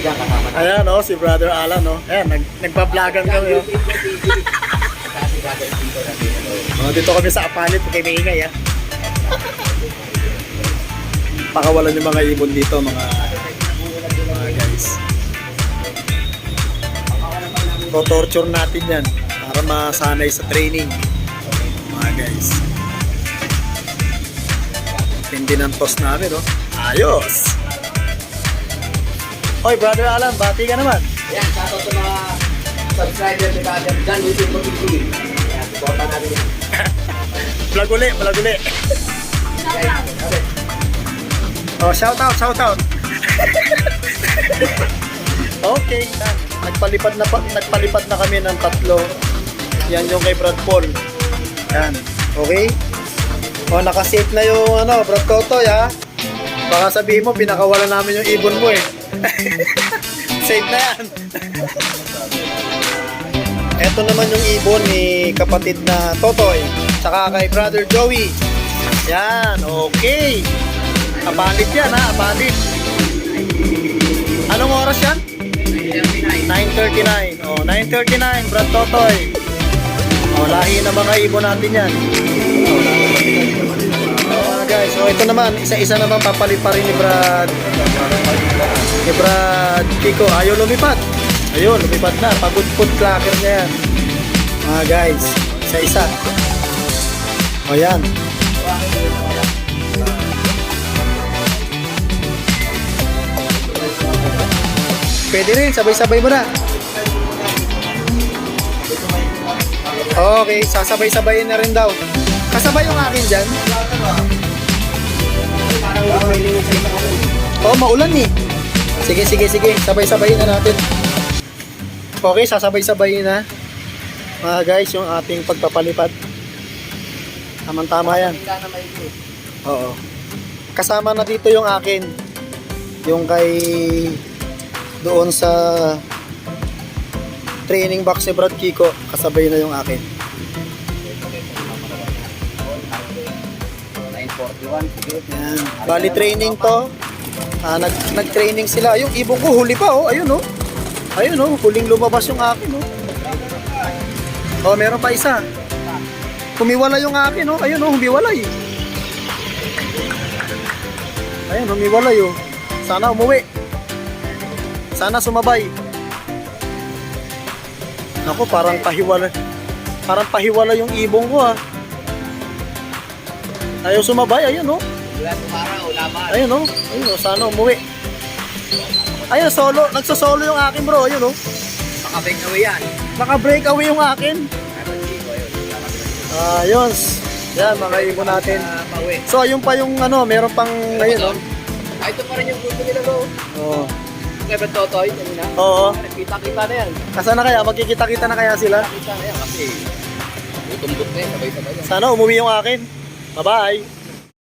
dyan, kasama na. Ayan, oh, si Brother Alan, oh. Ayan, nag nagpa-vlogan kami, oh. Oh. Dito kami sa Apalit, kay maingay, ah. Pakawalan yung mga ibon dito, mga mga guys. To-torture natin yan para masanay sa training. Mga guys. Hindi ng toss namin, oh. Ayos! Hoy, Brother Alan, bati ka naman. Yan, shoutout sa mga subscriber ni brother Dan Wilson Pagkikuli. Yan, supportan natin yan. Vlog uli, vlog uli. Oh, shout out, shout out. okay, yan. nagpalipad na pa, nagpalipad na kami ng tatlo. Yan yung kay Brad Paul. Yan. Okay? Oh, nakasave na yung ano, Brad Totoy ha. Baka sabihin mo pinakawala namin yung ibon mo eh. Save na yan. Ito naman yung ibon ni kapatid na Totoy. Tsaka kay brother Joey. Yan, okay. Abalit yan ha, abalit. Anong oras yan? 9.39. Oh, 9.39, Brad Totoy. Oh, lahi na mga ibon natin yan. Ito naman, isa-isa naman papalit pa rin ni Brad. Ni Brad Kiko. Ayaw lumipad. Ayun, lumipad na. Pagod foot clacker niya yan. Mga guys, isa-isa. O yan. Pwede rin, sabay-sabay mo na. Okay, sasabay-sabayin na rin daw. Kasabay yung akin dyan. Oo, oh, maulan eh. Sige, sige, sige. Sabay-sabayin na natin. Okay, sasabay-sabayin na. Mga guys, yung ating pagpapalipad. Tama-tama yan. Oo. Kasama na dito yung akin. Yung kay doon sa training box ni Brad Kiko, kasabay na yung akin. 941, sige. Yan. Bali training to. Ah, nag nag-training sila. Yung ibon ko huli pa oh. Ayun oh. Ayun oh, huling lumabas yung akin oh. Oh, meron pa isa. Humiwalay yung akin oh. Ayun oh, humiwalay. Ayun, humiwalay oh. Sana umuwi. Sana sumabay. Ako, parang pahiwala. Parang pahiwala yung ibong ko ah. Ayaw sumabay, ayun oh. Ayun oh. Ayun oh, sana umuwi. Ayun, solo. Nagsosolo yung akin bro. Ayun oh. Makabig away yan. Naka-breakaway yung akin. Ayun. Yan, mga ibon natin. So, ayun pa yung ano, meron pang, ayun oh. Ah, ito pa rin yung gusto nila bro. Oo. Kaya Totoy? Kanina? Oo. Kita-kita na yan. Kasa na kaya? Magkikita-kita na kaya sila? Kita na yan kasi tutumbot na yan, sabay-sabay yan. Sana umuwi yung akin. Bye-bye.